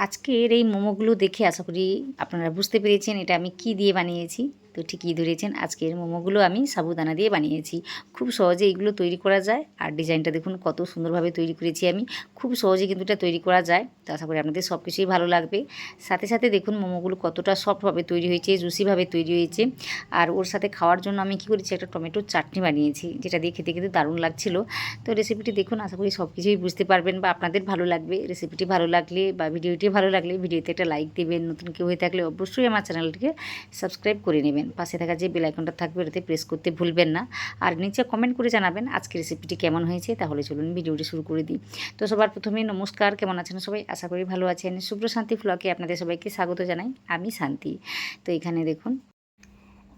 আজকের এই মোমোগুলো দেখে আশা করি আপনারা বুঝতে পেরেছেন এটা আমি কি দিয়ে বানিয়েছি। তো ঠিকই ধরেছেন, আজকের মোমোগুলো আমি সাবুদানা দিয়ে বানিয়েছি। খুব সহজে এগুলো তৈরি করা যায়। আর ডিজাইনটা দেখুন, কত সুন্দরভাবে তৈরি করেছি আমি। খুব সহজে কিন্তু এটা তৈরি করা যায়। তো আশা করি আপনাদের সব কিছুই ভালো লাগবে। সাথে সাথে দেখুন, মোমোগুলো কতটা সফটভাবে তৈরি হয়েছে, জুসিভাবে তৈরি হয়েছে। আর ওর সাথে খাওয়ার জন্য আমি কী করেছি, একটা টমেটোর চাটনি বানিয়েছি, যেটা দিয়ে খেতে খেতে দারুণ লাগছিল। তো রেসিপিটি দেখুন, আশা করি সব কিছুই বুঝতে পারবেন বা আপনাদের ভালো লাগবে। রেসিপিটি ভালো লাগলে বা ভিডিওটি ভালো লাগলে, ভিডিওতে একটা লাইক দেবেন। নতুন কেউ হয়ে থাকলে অবশ্যই আমার চ্যানেলটিকে সাবস্ক্রাইব করে নেবেন। পাশে থাকা যে বেল আইকনটা থাকবে ওটাতে প্রেস করতে ভুলবেন না। আর নিচে কমেন্ট করে জানাবেন আজকে রেসিপিটি কেমন হয়েছে, তাহলে চলুন ভিডিওটি শুরু করে দিই। তো সবার প্রথমে নমস্কার, কেমন আছেন সবাই? আশা করি ভালো আছেন। শুভ্র শান্তি ফ্লকে আপনাদের সবাইকে স্বাগত জানাই। আমি শান্তি। তো এখানে দেখুন,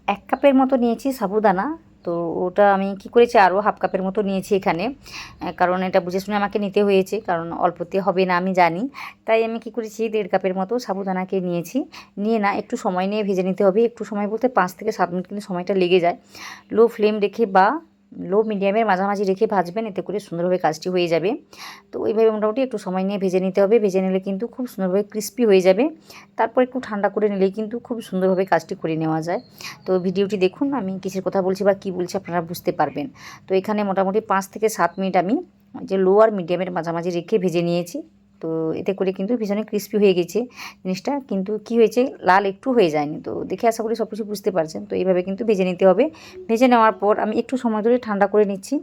এক কাপের মতো নিয়েছি সাবুদানা তো ওটা আমি কি করেছি, আরও হাফ কাপের মতো নিয়েছি এখানে। কারণ এটা বুঝে শুনে আমাকে নিতে হয়েছে, কারণ অল্পতে হবে না, আমি জানি। তাই আমি কি করেছি, দেড় কাপের মতো সাবুদানাকে নিয়েছি। নিয়ে না, একটু সময় নিয়ে ভেজে নিতে হবে। একটু সময় বলতে পাঁচ থেকে সাত মিনিট কিন্তু সময়টা লেগে যায়। লো ফ্লেম রেখে বা লো মিডিয়ামের মাঝামাঝি রেখে ভাজবেন, এতে করে সুন্দরভাবে কাজটি হয়ে যাবে। তো ওইভাবে মোটামুটি একটু সময় নিয়ে ভেজে নিতে হবে। ভেজে নিলে কিন্তু খুব সুন্দরভাবে ক্রিস্পি হয়ে যাবে। তারপর একটু ঠান্ডা করে নিলেই কিন্তু খুব সুন্দরভাবে কাজটি করে নেওয়া যায়। তো ভিডিওটি দেখুন, আমি কিসের কথা বলছি বা কী বলছি আপনারা বুঝতে পারবেন। তো এখানে মোটামুটি পাঁচ থেকে সাত মিনিট আমি যে লো আর মিডিয়ামের মাঝামাঝি রেখে ভেজে নিয়েছি। তো এতে করে কিন্তু ভীষণই ক্রিস্পি হয়ে গেছে জিনিসটা। কিন্তু কি হয়েছে? লাল একটু হয়ে যায়নি তো দেখে আশা করি সব কিছু বুঝতে পারছেন। তো এইভাবে কিন্তু ভেজে নিতে হবে। ভেজে নেওয়ার পর আমি একটু সময় ধরে ঠান্ডা করে নিচ্ছি।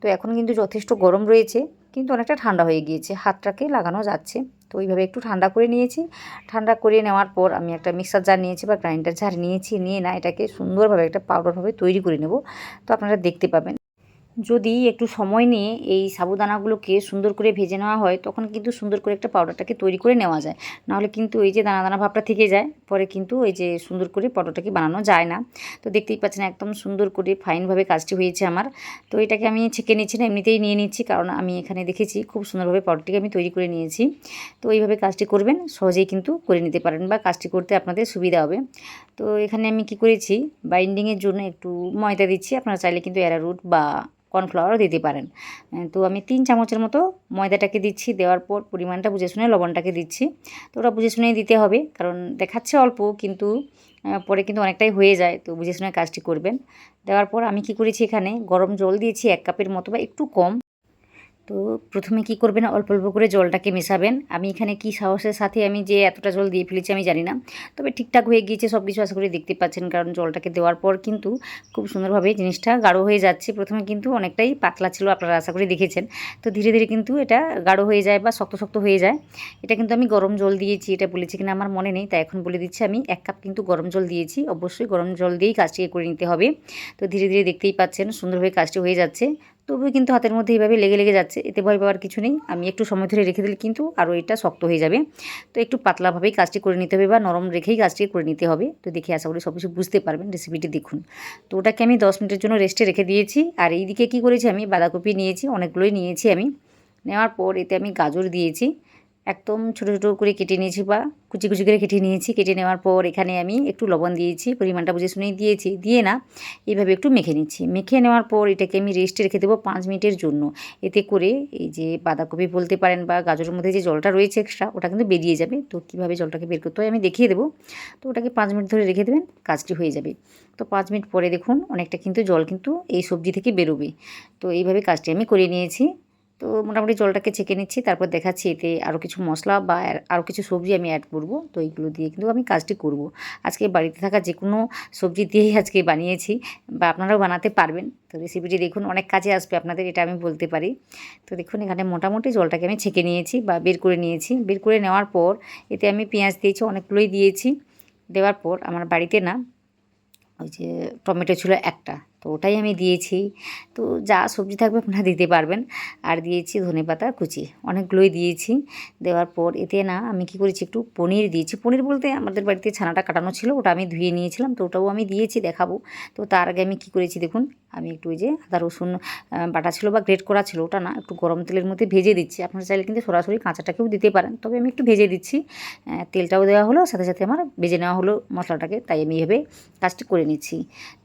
তো এখন কিন্তু যথেষ্ট গরম রয়েছে, কিন্তু অনেকটা ঠান্ডা হয়ে গিয়েছে। হাতটাকে লাগানো যাচ্ছে। তো ওইভাবে একটু ঠান্ডা করে নিয়েছি। ঠান্ডা করে নেওয়ার পর আমি একটা মিক্সার জার নিয়েছি বা গ্রাইন্ডার জার নিয়েছি। নিয়ে না এটাকে সুন্দরভাবে একটা পাউডারভাবে তৈরি করে নেব। তো আপনারা দেখতে পাবেন। যদি একটু সময় নিয়ে এই সাবুদানাগুলোকে সুন্দর করে ভেজে নেওয়া হয়, তখন কিন্তু সুন্দর করে একটা পাউডারটাকে তৈরি করে নেওয়া যায়। নাহলে কিন্তু এই যে দানা দানা ভাবটা থেকে যায়, পরে কিন্তু এই যে সুন্দর করে পাউডারটাকে বানানো যায় না। তো দেখতেই পাচ্ছেন একদম সুন্দর করে ফাইনভাবে কাজটি হয়েছে আমার। তো এটাকে আমি ছেঁকে নিচ্ছি না, এমনিতেই নিয়ে নিচ্ছি, কারণ আমি এখানে দেখেছি খুব সুন্দরভাবে পাউডারটিকে আমি তৈরি করে নিয়েছি। তো এইভাবে কাজটি করবেন, সহজেই কিন্তু করে নিতে পারেন বা কাজটি করতে আপনাদের সুবিধা হবে। তো এখানে আমি কি করেছি, বাইন্ডিংয়ের জন্য একটু ময়দা দিচ্ছি, আপনারা চাইলে কিন্তু অ্যারারুট বা কর্নফ্লাওয়ারও দিতে পারেন। তো আমি তিন চামচের মতো ময়দাটাকে দিচ্ছি, দেওয়ার পর পরিমাণটা বুঝে শুনে লবণটাকে দিচ্ছি। তো ওটা বুঝে শুনেই দিতে হবে, কারণ দেখাচ্ছে অল্প, কিন্তু পরে কিন্তু অনেকটাই হয়ে যায়, তো বুঝে শুনে কাজটি করবেন। দেওয়ার পর আমি কি করেছি এখানে, গরম জল দিয়েছি এক কাপের মতো বা একটু কম তো প্রথমে কি করবেন? অল্প অল্প করে জলটাকে মেশাবেন। আমি এখানে কি সাহসের সাথে আমি যে এতটা জল দিয়ে ফেলেছি আমি জানি না। তবে ঠিকঠাক হয়ে গিয়েছে সব কিছু আশা করি দেখতে পাচ্ছেন। কারণ জলটাকে দেওয়ার পর কিন্তু খুব সুন্দরভাবে জিনিসটা গাঢ় হয়ে যাচ্ছে। প্রথমে কিন্তু অনেকটাই পাতলা ছিল, আপনারা আশা করি দেখেছেন। তো ধীরে ধীরে কিন্তু এটা গাঢ় হয়ে যায় বা শক্ত শক্ত হয়ে যায়। এটা কিন্তু আমি গরম জল দিয়েছি, এটা বলেছি কিনা আমার মনে নেই। তাই এখন বলে দিচ্ছি আমি এক কাপ কিন্তু গরম জল দিয়েছি। অবশ্যই গরম জল দিয়েই কাজটিকে করে নিতে হবে। তো ধীরে ধীরে দেখতেই পাচ্ছেন, সুন্দরভাবে কাজটি হয়ে যাচ্ছে। তবুও কিন্তু হাতের মধ্যে এইভাবে লেগে লেগে যাচ্ছে, এতে ভয় পাওয়ার কিছু নেই। আমি একটু সময় ধরে রেখে দিলে কিন্তু আরও এটা শক্ত হয়ে যাবে। তো একটু পাতলাভাবেই কাজটি করে নিতে হবে বা নরম রেখেই কাজটি করে নিতে হবে। তো দেখে আশা করি সব কিছু বুঝতে পারবেন রেসিপিটি দেখুন। তো ওটাকে আমি দশ মিনিটের জন্য রেস্টে রেখে দিয়েছি। আর এইদিকে কী করেছি আমি? বাঁধাকপি নিয়েছি, অনেকগুলোই নিয়েছি আমি। নেওয়ার পর এতে আমি গাজর দিয়েছি। একদম ছোটো ছোটো করে কেটে নিয়েছি বা কুচি কুচি করে কেটে নিয়েছি। কেটে নেওয়ার পর এখানে আমি একটু লবণ দিয়েছি, পরিমাণটা বুঝে শুনেই দিয়েছি। দিয়ে না এইভাবে একটু মেখে নিচ্ছি। মেখে নেওয়ার পর এটাকে আমি রেস্টে রেখে দেবো পাঁচ মিনিটের জন্য। এতে করে এই যে বাঁধাকপি বলতে পারেন বা গাজরের মধ্যে যে জলটা রয়েছে এক্সট্রা ওটা কিন্তু বেরিয়ে যাবে। তো কীভাবে জলটাকে বের করতে হয় আমি দেখিয়ে দেবো। তো ওটাকে পাঁচ মিনিট ধরে রেখে দেবেন, কাজটি হয়ে যাবে। তো পাঁচ মিনিট পরে দেখুন, অনেকটা কিন্তু জল কিন্তু এই সবজি থেকে বেরোবে। তো এইভাবে কাজটি আমি করে নিয়েছি। তো মোটামুটি জলটাকে ছেঁকে নিচ্ছি, তারপর দেখাচ্ছি এতে আরও কিছু মশলা বা আরও কিছু সবজি আমি অ্যাড করব। তো এইগুলো দিয়ে কিন্তু আমি কাজটি করব। আজকে বাড়িতে থাকা যে কোনো সবজি দিয়েই আজকে বানিয়েছি বা আপনারাও বানাতে পারবেন। তো রেসিপিটি দেখুন, অনেক কাজে আসবে আপনাদের, এটা আমি বলতে পারি। তো দেখুন, এখানে মোটামুটি জলটাকে আমি ছেঁকে নিয়েছি বা বের করে নিয়েছি। বের করে নেওয়ার পর এতে আমি পেঁয়াজ দিয়েছি, অনেকগুলোই দিয়েছি। দেওয়ার পর আমার বাড়িতে না ওই যে টমেটো ছিল একটা। তো ওটাই আমি দিয়েছি। তো যা সবজি থাকবে আপনারা দিতে পারবেন। আর দিয়েছি ধনেপাতা কুচি। অনেকগুলোই দিয়েছি। দেওয়ার পর এতে না আমি কি করেছি একটু পনির দিয়েছি। পনির বলতে আমাদের বাড়িতে ছানাটা কাটানো ছিল, ওটা আমি ধুয়ে নিয়েছিলাম। তো ওটাও আমি দিয়েছি, দেখাবো। তো তার আগে আমি কি করেছি দেখুন, আমি একটু ওই যে আদা, রসুন বাটা ছিল বা গ্রেট করা ছিল, ওটা না একটু গরম তেলের মধ্যে ভেজে দিচ্ছি। আপনারা চাইলে কিন্তু সরাসরি কাঁচাটাকেও দিতে পারেন। তবে আমি একটু ভেজে দিচ্ছি। তেলটাও দেওয়া হলো, সাথে সাথে আমার ভেজে নেওয়া হলো মশলাটাকে। তাই আমি এভাবে কাজটি করে নিচ্ছি।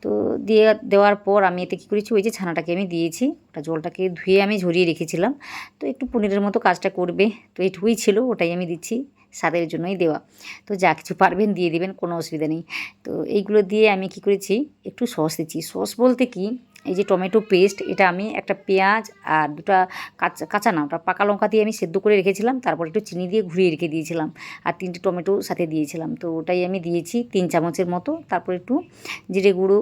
তো দিয়ে দেওয়ার পর আমি এতে কী করেছি? ওই যে ছানাটাকে আমি দিয়েছি। ওটা জলটাকে ধুয়ে আমি ঝরিয়ে রেখেছিলাম। তো একটু পনিরের মতো কাজটা করবে। তো এটুকুই ছিল, ওটাই আমি দিচ্ছি স্বাদের জন্যই দেওয়া। তো যা কিছু পারবেন দিয়ে দিবেন, কোনো অসুবিধা নেই। তো এইগুলো দিয়ে আমি কি করেছি? একটু সস দিচ্ছি। সস বলতে কি? এই যে টমেটো পেস্ট, এটা আমি একটা পেঁয়াজ আর দুটা কাঁচা কাঁচা না, ওটা পাকা লঙ্কা দিয়ে আমি সেদ্ধ করে রেখেছিলাম, তারপর একটু চিনি দিয়ে ঘুরিয়ে রেখে দিয়েছিলাম আর তিনটে টমেটো সাথে দিয়েছিলাম। তো ওটাই আমি দিয়েছি তিন চামচের মতো, তারপর একটু জিরে গুঁড়ো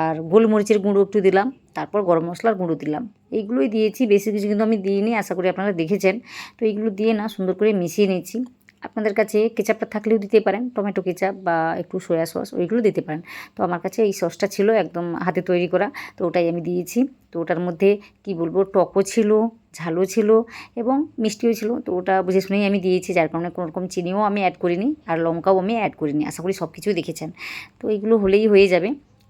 আর গোলমরিচের গুঁড়ো একটু দিলাম, তারপর গরম মশলার গুঁড়ো দিলাম। এইগুলোই দিয়েছি, বেশি কিছু কিন্তু আমি দিইনি, আশা করি আপনারা দেখেছেন। তো এইগুলো দিয়ে না সুন্দর করে মিশিয়ে নিয়েছি। আপনাদের কাছে কেচাপটা থাকলেও দিতে পারেন, টমেটো কেচাপ বা একটু সয়া সস, ওইগুলো দিতে পারেন। তো আমার কাছে এই সসটা ছিল একদম হাতে তৈরি করা, তো ওটাই আমি দিয়েছি। তো ওটার মধ্যে কি বলব, টকও ছিল, ঝালও ছিল এবং মিষ্টিও ছিল। তো ওটা বুঝে শুনেই আমি দিয়েছি, যার কারণে কোনো রকম চিনিও আমি অ্যাড করিনি আর লঙ্কাও আমি অ্যাড করিনি। আশা করি সব কিছুই দেখেছেন। তো এইগুলো হলেই হয়ে যাবে।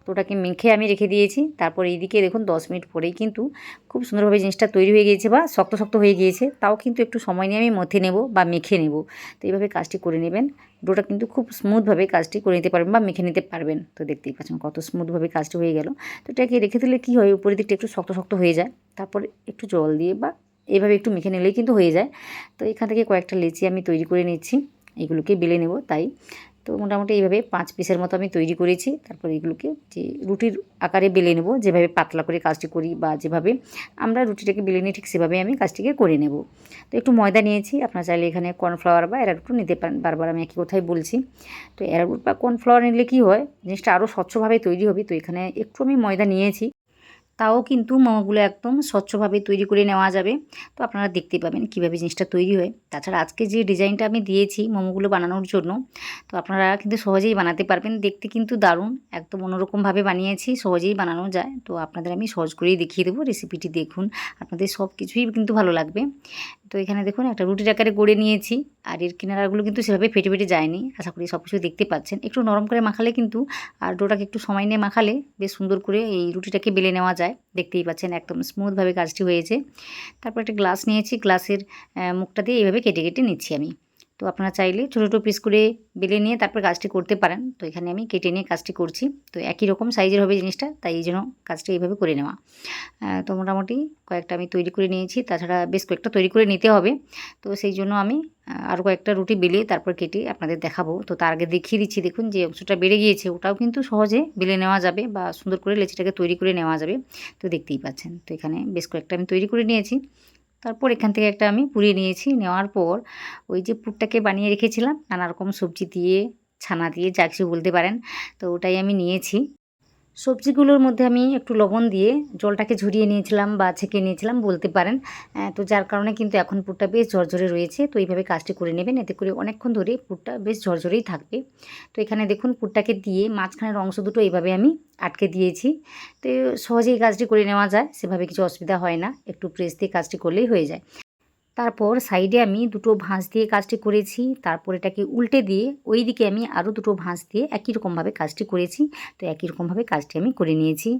তো ওটাকে মেখে আমি রেখে দিয়েছি। তারপর এইদিকে দেখুন দশ মিনিট পরেই কিন্তু খুব সুন্দরভাবে জিনিসটা তৈরি হয়ে গিয়েছে বা শক্ত শক্ত হয়ে গিয়েছে। তাও কিন্তু একটু সময় নিয়ে আমি মথে নেব বা মেখে নেব। তো এইভাবে কাজটি করে নেবেন। ডোটা কিন্তু খুব স্মুথভাবে কাজটি করে নিতে পারবেন বা মেখে নিতে পারবেন। তো দেখতেই পাচ্ছেন কত স্মুথভাবে কাজটি হয়ে গেল। তো এটাকে রেখে দিলে কী হয়? উপরের দিকটা একটু শক্ত শক্ত হয়ে যায়। তারপর একটু জল দিয়ে বা এইভাবে একটু মেখে নিলেই কিন্তু হয়ে যায়। তো এখান থেকে কয়েকটা লেচি আমি তৈরি করে নিচ্ছি। এগুলোকে বেলে নেব। তাই তো মোটামুটি এইভাবে পাঁচ পিসের মতো আমি তৈরি করেছি। তারপর এগুলোকে যে রুটির আকারে বেলে নেব, যেভাবে পাতলা করে কাজটি করি বা যেভাবে আমরা রুটিটাকে বেলে নিই ঠিক সেভাবে আমি কাজটিকে করে নেব। তো একটু ময়দা নিয়েছি, আপনারা চাইলে এখানে কর্নফ্লাওয়ার বা অ্যারারুটও নিতে পারেন, বারবার আমি একই কথাই বলছি। তো অ্যারারুট বা কর্নফ্লাওয়ার নিলে কী হয়, জিনিসটা আরও স্বচ্ছভাবে তৈরি হবে, তো এখানে একটু আমি ময়দা নিয়েছি। তাও কিন্তু মোমোগুলো একদম স্বচ্ছভাবে তৈরি করে নেওয়া যাবে। তো আপনারা দেখতে পাবেন কীভাবে জিনিসটা তৈরি হয়। তাছাড়া আজকে যে ডিজাইনটা আমি দিয়েছি মোমোগুলো বানানোর জন্য, তো আপনারা কিন্তু সহজেই বানাতে পারবেন। দেখতে কিন্তু দারুণ, একদম অন্যরকমভাবে বানিয়েছি, সহজেই বানানো যায়। তো আপনাদের আমি সহজ করেই দেখিয়ে দেবো রেসিপিটি দেখুন। আপনাদের সব কিছুই কিন্তু ভালো লাগবে। তো এখানে দেখুন, একটা রুটির আকারে গড়ে নিয়েছি। আর এর কিনারাগুলো কিন্তু সেভাবে ফেটে ফেটে যায়নি। আশা করি সব কিছু দেখতে পাচ্ছেন। একটু নরম করে মাখালে কিন্তু, আর ডোটাকে একটু সময় নিয়ে মাখালে বেশ সুন্দর করে এই রুটিটাকে বেলে নেওয়া যায়। দেখতেই পাচ্ছেন, একদম স্মুথভাবে কাজটি হয়েছে। তারপর একটা গ্লাস নিয়েছি। গ্লাসের মুখটা দিয়ে এইভাবে কেটে কেটে নিচ্ছি আমি। তো আপনারা চাইলে ছোটো ছোটো পিস করে বেলে নিয়ে তারপর কাজটি করতে পারেন। তো এখানে আমি কেটে নিয়ে কাজটি করছি। তো একই রকম সাইজের হবে জিনিসটা, তাই এই জন্য কাজটা এইভাবে করে নেওয়া। তো মোটামুটি কয়েকটা আমি তৈরি করে নিয়েছি। তাছাড়া বেশ কয়েকটা তৈরি করে নিতে হবে। তো সেই জন্য আমি আরও কয়েকটা রুটি বেলে তারপর কেটে আপনাদের দেখাবো। তো তার আগে দেখিয়ে দিচ্ছি, দেখুন যে অংশটা বেড়ে গিয়েছে, ওটাও কিন্তু সহজে বেলে নেওয়া যাবে বা সুন্দর করে লেচিটাকে তৈরি করে নেওয়া যাবে। তো দেখতেই পাচ্ছেন। তো এখানে বেশ কয়েকটা আমি তৈরি করে নিয়েছি। তারপর এখান থেকে একটা আমি পুড়িয়ে নিয়েছি। নেওয়ার পর ওই যে পুরটাকে বানিয়ে রেখেছিলাম নানা রকম সবজি দিয়ে, ছানা দিয়ে, যা কিছু বলতে পারেন। তো ওটাই আমি নিয়েছি। সবজিগুলোর মধ্যে আমি একটু লবণ দিয়ে জলটাকে ঝরিয়ে নিয়েছিলাম বা ছেঁকে নিয়েছিলাম, বলতে পারেন। তো যার কারণে কিন্তু এখন পুরটা বেশ ঝরঝরে রয়েছে। তো এইভাবে কাজটি করে নেবেন, এতে করে অনেকক্ষণ ধরে পুরটা বেশ ঝরঝরেই থাকবে। তো এখানে দেখুন, পুরটাকে দিয়ে মাঝখানের অংশ দুটো এইভাবে আমি আটকে দিয়েছি। তো সহজেই কাজটি করে নেওয়া যায়, সেভাবে কিছু অসুবিধা হয় না। একটু প্রেস দিয়ে কাজটি করলেই হয়ে যায়। তারপর সাইডে আমি দুটো ভাঁজ দিয়ে কাজটি করেছি। তারপর এটাকে উল্টে দিয়ে ওই দিকে আমি আরও দুটো ভাঁজ দিয়ে একই রকমভাবে কাজটি করেছি। তো একই রকমভাবে কাজটি আমি করে নিয়েছি।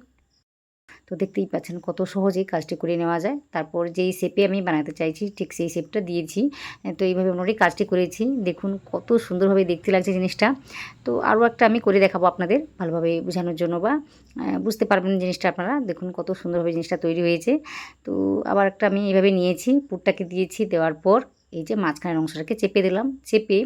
তো দেখতেই পাচ্ছেন কত সহজেই কাজটি করে নেওয়া যায়। তারপর যেই শেপে আমি বানাতে চাইছি, ঠিক সেই শেপটা দিয়েছি। তো এইভাবে মোটামুটি কাজটি করেছি। দেখুন কত সুন্দরভাবে দেখতে লাগছে জিনিসটা। তো আরও একটা আমি করে দেখাবো আপনাদের ভালোভাবে বোঝানোর জন্য বা বুঝতে পারবেন জিনিসটা আপনারা। দেখুন কত সুন্দরভাবে জিনিসটা তৈরি হয়েছে। তো আবার একটা আমি এইভাবে নিয়েছি, পুরটাকে দিয়েছি দেওয়ার পর এই যে মাঝখানের অংশটাকে চেপে দিলাম, চেপে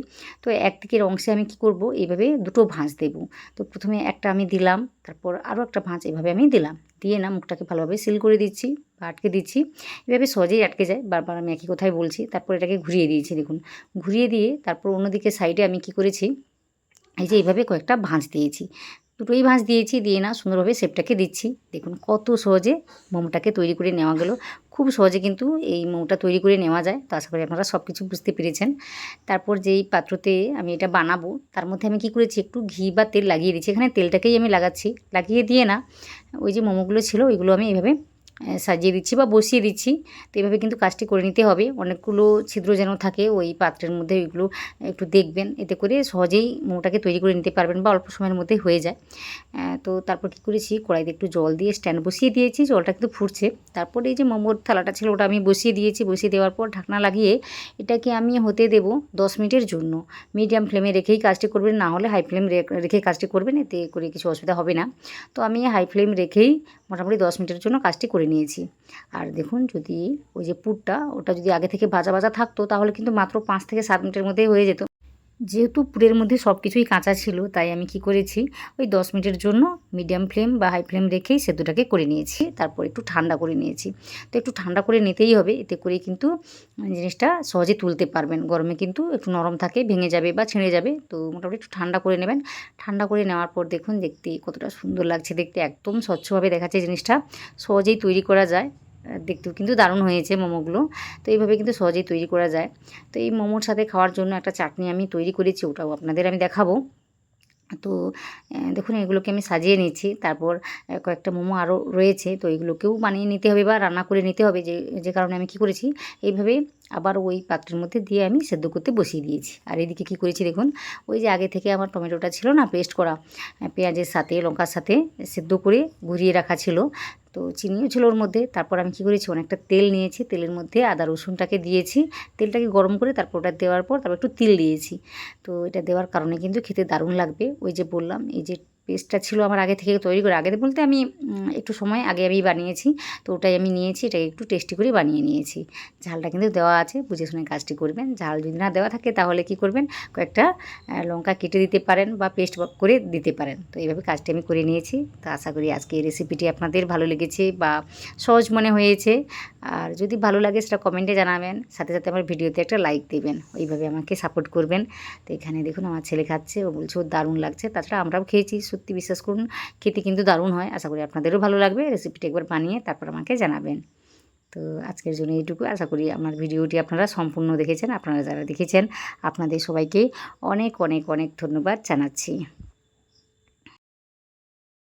তো একদিকের অংশে আমি কি করব? এইভাবে দুটো ভাঁজ দেব। তো প্রথমে একটা আমি দিলাম, তারপর আরও একটা ভাঁজ এভাবে আমি দিলাম। দিয়ে না মুখটাকে ভালোভাবে সিল করে দিচ্ছি বা আটকে দিচ্ছি। এভাবে সহজেই আটকে যায়। বারবার আমি একই কথাই বলছি। তারপর এটাকে ঘুরিয়ে দিয়েছি, দেখুন। ঘুরিয়ে দিয়ে তারপর অন্যদিকে সাইডে আমি কি করেছি? এই যে এইভাবে কয়েকটা ভাঁজ দিয়েছি। দুটোই ভাঁজ দিয়েছি, দিয়ে না সুন্দরভাবে শেপটাকে দিচ্ছি। দেখুন কত সহজে মোমোটাকে তৈরি করে নেওয়া গেল। খুব সহজে কিন্তু এই মোমোটা তৈরি করে নেওয়া যায়। তো আশা করি আপনারা সব কিছু বুঝতে পেরেছেন। তারপর যেই পাত্রতে আমি এটা বানাবো, তার মধ্যে আমি কি করেছি, একটু ঘি বা তেল লাগিয়ে দিচ্ছি এখানে তেলটাকেই আমি লাগাচ্ছি। লাগিয়ে দিয়ে না, ওই যে মোমোগুলো ছিল, ওইগুলো আমি এভাবে সাজিয়ে দিচ্ছি বা বসিয়ে দিচ্ছি। তো এইভাবে কিন্তু কাজটি করে নিতে হবে। অনেকগুলো ছিদ্র যেন থাকে, ওই পাত্রের মধ্যে ওইগুলো একটু দেখবেন। এতে করে সহজেই মোটাকে তৈরি করে নিতে পারবেন বা অল্প সময়ের মধ্যে হয়ে যায়। তো তারপর কী করেছি? কড়াইতে একটু জল দিয়ে স্ট্যান্ড বসিয়ে দিয়েছি। জলটা কিন্তু ফুটছে। তারপরে এই যে মোমোর থালাটা ছিল, ওটা আমি বসিয়ে দিয়েছি। বসিয়ে দেওয়ার পর ঢাকনা লাগিয়ে এটাকে আমি হতে দেব দশ মিনিটের জন্য। মিডিয়াম ফ্লেমে রেখেই কাজটি করবেন। না হলে হাই ফ্লেম রেখে কাজটি করবেন। এতে করে কিছু অসুবিধা হবে না। তো আমি হাই ফ্লেম রেখেই মোটামুটি দশ মিনিটের জন্য কাজটি করে নিয়েছি। আর দেখুন যদি ওই যে পুরটা, ওটা যদি আগে থেকে ভাজা ভাজা থাকতো, তাহলে কিন্তু মাত্র পাঁচ থেকে সাত মিনিটের মধ্যেই হয়ে যেত। যেহেতু পুরের মধ্যে সব কিছুই কাঁচা ছিল, তাই আমি কি করেছি? ওই দশ মিনিটের জন্য মিডিয়াম ফ্লেম বা হাই ফ্লেম রেখেই সেদ্ধটাকে করে নিয়েছি, তারপর একটু ঠান্ডা করে নিয়েছি। তো একটু ঠান্ডা করে নিতেই হবে, এতে করে কিন্তু জিনিসটা সহজে তুলতে পারবেন। গরমে কিন্তু একটু নরম থাকে, ভেঙে যাবে বা ছিঁড়ে যাবে, তো মোটামুটি একটু ঠান্ডা করে নেবেন। ঠান্ডা করে নেওয়ার পর দেখুন, দেখতে কতটা সুন্দর লাগছে দেখতে, একদম স্বচ্ছভাবে দেখাচ্ছে জিনিসটা। সহজেই তৈরি করা যায়। দেখতেও কিন্তু দারুণ হয়েছে মোমোগুলো। তো এইভাবে কিন্তু সহজেই তৈরি করা যায়। তো এই মোমোর সাথে খাওয়ার জন্য একটা চাটনি আমি তৈরি করেছি, ওটাও আপনাদের আমি দেখাবো। তো দেখুন, এগুলোকে আমি সাজিয়ে নিচ্ছি। তারপর কয়েকটা মোমো আরও রয়েছে, তো এগুলোকেও বানিয়ে নিতে হবে বা রান্না করে নিতে হবে। যে যে কারণে আমি কী করেছি, এইভাবে আবার ওই পাত্রের মধ্যে দিয়ে আমি সেদ্ধ করতে বসিয়ে দিয়েছি। আর এদিকে কী করেছি দেখুন, ওই যে আগে থেকে আমার টমেটোটা ছিল না, পেস্ট করা পেঁয়াজের সাথে, লঙ্কার সাথে সেদ্ধ করে ঘুরিয়ে রাখা ছিল। তো চিনিও ছিল ওর মধ্যে। তারপর আমি কী করেছি? অনেকটা তেল নিয়েছি। তেলের মধ্যে আদা, রসুনটাকে দিয়েছি। তেলটাকে গরম করে তারপর ওটা দেওয়ার পর তারপর একটু তিল দিয়েছি। তো এটা দেওয়ার কারণে কিন্তু খেতে দারুণ লাগবে। ওই যে বললাম, এই যে পেস্টটা ছিল আমার আগে থেকে তৈরি করে, আগে বলতে আমি একটু সময় আগে আমি বানিয়েছি, তো ওটাই আমি নিয়েছি, এটাকে একটু টেস্টি করে বানিয়ে নিয়েছি। ঝালটা কিন্তু দেওয়া আছে, বুঝে শুনে কাজটি করবেন। ঝাল যদি না দেওয়া থাকে তাহলে কি করবেন, কয়েকটা লঙ্কা কেটে দিতে পারেন বা পেস্ট করে দিতে পারেন। তো এইভাবে কাজটি আমি করে নিয়েছি। তো আশা করি আজকে এই রেসিপিটি আপনাদের ভালো লেগেছে বা সহজ মনে হয়েছে। আর যদি ভালো লাগে সেটা কমেন্টে জানাবেন, সাথে সাথে আমার ভিডিওতে একটা লাইক দেবেন, ওইভাবে আমাকে সাপোর্ট করবেন। তো এখানে দেখুন আমার ছেলে খাচ্ছে, ও বলছে, ওর দারুণ লাগছে। তাছাড়া আমরাও খেয়েছি, সত্যি বিশ্বাস করুন, খেতে কিন্তু দারুণ হয়, আশা করি আপনাদেরও ভালো লাগবে। রেসিপিটা একবার বানিয়ে তারপর আমাকে জানাবেন। তো আজকের জন্য এইটুকু, আশা করি আমার ভিডিওটি আপনারা সম্পূর্ণ দেখেছেন, আপনারা যারা দেখেছেন, আপনাদের সবাইকে অনেক অনেক অনেক ধন্যবাদ জানাচ্ছি।